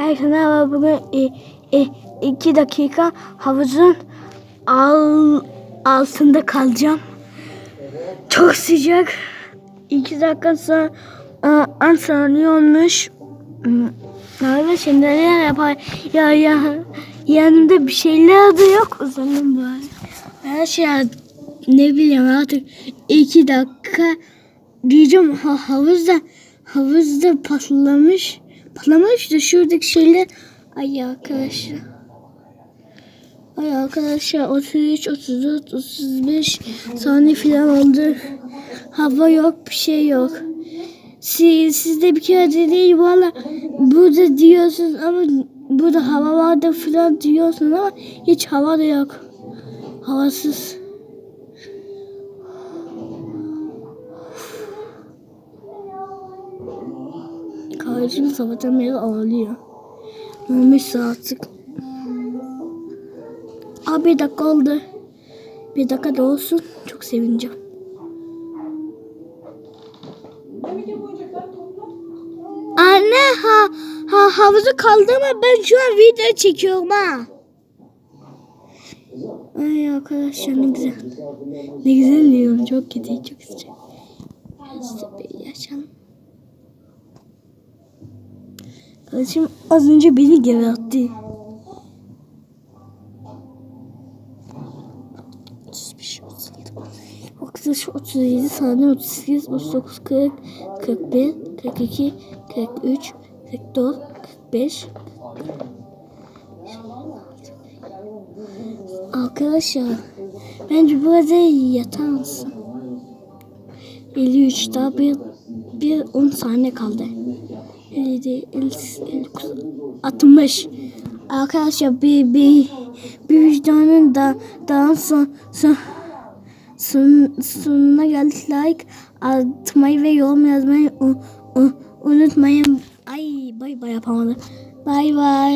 Merhaba. Bugün e, e, iki dakika havuzun al, altında kalacağım. Çok sıcak. İki dakika sonra an. Hmm, Abi şimdi neler yapar? Ya ya yanımda bir şeyler de yok. Uzanım var. Her şey ne bileyim artık iki dakika diyeceğim ha, havuzda havuzda patlamış. Patlamış da şuradaki şeyler ay arkadaşlar. Ay arkadaşlar 33, 34, 35 saniye falan oldu. Hava yok bir şey yok. Siz, siz de bir kere değil valla burada diyorsunuz ama burada hava vardı falan diyorsunuz ama hiç hava da yok. Havasız. Kardeşim sabahtan beri ağlıyor. Ölmüş artık. Abi bir dakika oldu. Bir dakika da olsun. Çok sevineceğim. Anne ha ha havuzu kaldı ama ben şu an video çekiyorum ha. Ay arkadaşlar ne güzel. Ne güzel diyorum. Çok kötü, çok sıcak. Biraz da bir yaşayalım. Kardeşim az önce beni geri attı. 35, 36, 35, 37 saniye, 38, 39, 40, 41, 42, 43, 44, 45. Arkadaşlar bence burada yatar mısın? 53 daha bir, bir 10 saniye kaldı. 57, 59, 60. Arkadaşlar bir bir bir vicdanın da daha son, son, son, sonuna geldik. Like atmayı ve yorum yazmayı u- u- unutmayın. Ay bay bay yapamadım. Bay bay.